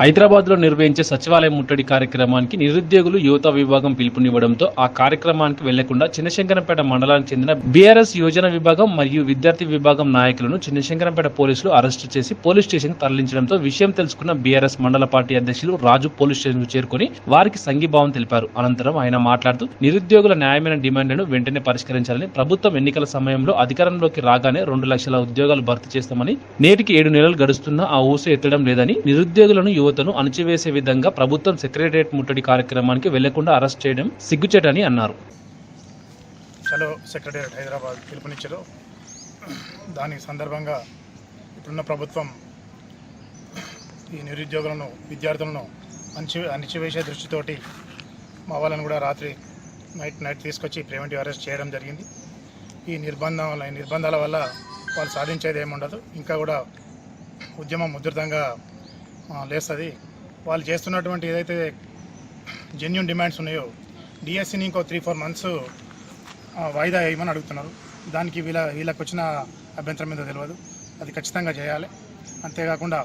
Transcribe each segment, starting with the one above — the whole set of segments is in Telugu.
హైదరాబాద్లో నిర్వహించే సచివాలయం ముట్టడి కార్యక్రమానికి నిరుద్యోగులు యువత విభాగం పిలుపునివ్వడంతో ఆ కార్యక్రమానికి వెళ్ళకుండా చిన్నశంకరంపేట మండలానికి చెందిన బీఆర్ఎస్ యోజన విభాగం మరియు విద్యార్థి విభాగం నాయకులను చిన్నశంకరంపేట పోలీసులు అరెస్టు చేసి పోలీస్ స్టేషన్ తరలించడంతో విషయం తెలుసుకున్న బీఆర్ఎస్ మండల పార్టీ అధ్యక్షులు రాజు పోలీస్ స్టేషన్ చేరుకుని వారికి సంఘీభావం తెలిపారు. అనంతరం ఆయన మాట్లాడుతూ నిరుద్యోగుల న్యాయమైన డిమాండ్లను వెంటనే పరిష్కరించాలని ప్రభుత్వం ఎన్నికల సమయంలో అధికారంలోకి రాగానే రెండు లక్షల ఉద్యోగాలు భర్తీ చేస్తామని నేటికి ఏడు నెలలు గడుస్తున్నా ఆ ఊసు ఎత్తడం లేదని నిరుద్యోగులను యువతను అణచివేసే విధంగా ప్రభుత్వం సెక్రటరియట్ ముట్టడి కార్యక్రమానికి వెళ్ళకుండా అరెస్ట్ చేయడం సిగ్గుచేటని అన్నారు. హలో సెక్రటరియట్ హైదరాబాద్ పిలుపునిచ్చారు దాని సందర్భంగా ఇప్పుడున్న ప్రభుత్వం ఈ నిరుద్యోగులను విద్యార్థులను అణచి అణిచివేసే దృష్టితోటి మా వాళ్ళని కూడా రాత్రి నైట్ నైట్ తీసుకొచ్చి ప్రివెంటివ్ అరెస్ట్ చేయడం జరిగింది. ఈ నిర్బంధం వల్ల ఈ నిర్బంధాల వల్ల వాళ్ళు సాధించేది ఏముండదు. ఇంకా కూడా ఉద్యమం ఉధృతంగా లేస్తుంది. వాళ్ళు చేస్తున్నటువంటి ఏదైతే జెన్యున్ డిమాండ్స్ ఉన్నాయో డిఎస్సిని ఇంకో త్రీ ఫోర్ మంత్స్ వాయిదా వేయమని అడుగుతున్నారు. దానికి వీళ్ళ వీళ్ళకి వచ్చిన అభ్యంతరం మీద తెలియదు అది ఖచ్చితంగా చేయాలి. అంతేకాకుండా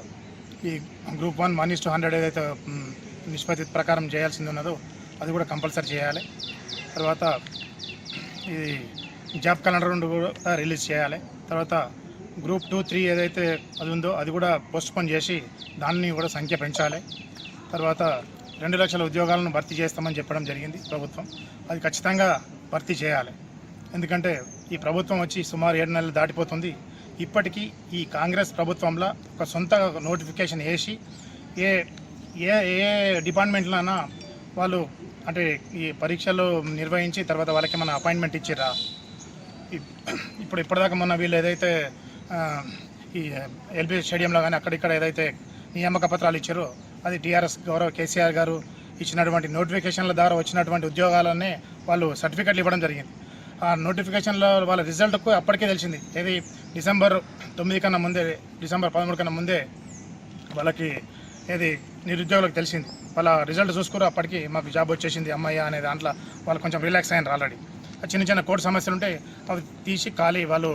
ఈ group one one is to hundred ఏదైతే నిష్పత్తి ప్రకారం చేయాల్సింది ఉన్నదో అది కూడా కంపల్సరీ చేయాలి. తర్వాత ఈ జాబ్ క్యాలెండర్ నుండి కూడా రిలీజ్ చేయాలి. తర్వాత గ్రూప్ టూ త్రీ ఏదైతే అది ఉందో అది కూడా పోస్ట్పోన్ చేసి దాన్ని కూడా సంఖ్య పెంచాలి. తర్వాత రెండు లక్షల ఉద్యోగాలను భర్తీ చేస్తామని చెప్పడం జరిగింది ప్రభుత్వం. అది ఖచ్చితంగా భర్తీ చేయాలి. ఎందుకంటే ఈ ప్రభుత్వం వచ్చి సుమారు ఏడు నెలలు దాటిపోతుంది. ఇప్పటికీ ఈ కాంగ్రెస్ ప్రభుత్వంలో ఒక సొంత నోటిఫికేషన్ వేసి ఏ ఏ ఏ డిపార్ట్మెంట్లోనా వాళ్ళు అంటే ఈ పరీక్షలు నిర్వహించి తర్వాత వాళ్ళకి మన అపాయింట్మెంట్ ఇచ్చిరా ఇప్పుడు ఇప్పటిదాకా మొన్న వీళ్ళు ఏదైతే ఈ ఎల్బీ స్టేడియంలో కానీ అక్కడిక్కడ ఏదైతే నియామక పత్రాలు ఇచ్చారో అది టీఆర్ఎస్ గౌరవ కేసీఆర్ గారు ఇచ్చినటువంటి నోటిఫికేషన్ల ద్వారా వచ్చినటువంటి ఉద్యోగాలనే వాళ్ళు సర్టిఫికెట్లు ఇవ్వడం జరిగింది. ఆ నోటిఫికేషన్లో వాళ్ళ రిజల్ట్కు అప్పటికే తెలిసింది. ఏది డిసెంబర్ తొమ్మిది కన్నా ముందే డిసెంబర్ పదమూడు కన్నా ముందే వాళ్ళకి ఏది నిరుద్యోగులకు తెలిసింది. వాళ్ళ రిజల్ట్ చూసుకుని అప్పటికి మాకు జాబ్ వచ్చేసింది అమ్మాయి అనే దాంట్లో వాళ్ళు కొంచెం రిలాక్స్ అయ్యారు ఆల్రెడీ. ఆ చిన్న చిన్న కోర్టు సమస్యలు ఉంటే అవి తీసి ఖాళీ వాళ్ళు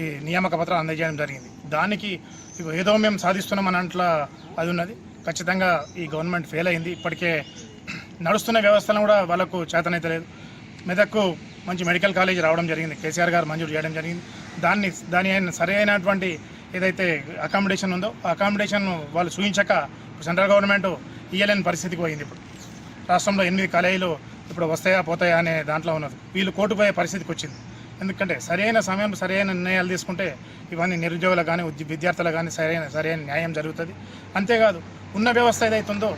ఈ నియామక పత్రాలు అందజేయడం జరిగింది. దానికి ఏదో మేము సాధిస్తున్నాం అని అది ఉన్నది. ఖచ్చితంగా ఈ గవర్నమెంట్ ఫెయిల్ అయింది. ఇప్పటికే నడుస్తున్న వ్యవస్థలను కూడా వాళ్ళకు చేతనైతే లేదు. మెదక్కు మంచి మెడికల్ కాలేజ్ రావడం జరిగింది. కేసీఆర్ గారు మంజూరు చేయడం జరిగింది. దాన్ని దాని అయిన సరైనటువంటి ఏదైతే అకామిడేషన్ ఉందో ఆ అకామిడేషన్ వాళ్ళు చూపించక సెంట్రల్ గవర్నమెంట్ ఇయ్యలేని పరిస్థితికి పోయింది ఇప్పుడు. రాష్ట్రంలో ఎనిమిది కాలేజీలు ఇప్పుడు వస్తాయా పోతాయా అనే దాంట్లో ఉన్నది. వీళ్ళు కోర్టు పోయే పరిస్థితికి వచ్చింది. ఎందుకంటే సరైన సమయం సరైన నిర్ణయాలు తీసుకుంటే ఇవన్నీ నిరుద్యోగులకు కానీ ఉద్య- విద్యార్థులకు కానీ సరైన సరైన న్యాయం జరుగుతుంది. అంతేకాదు ఉన్న వ్యవస్థ ఏదైతుందో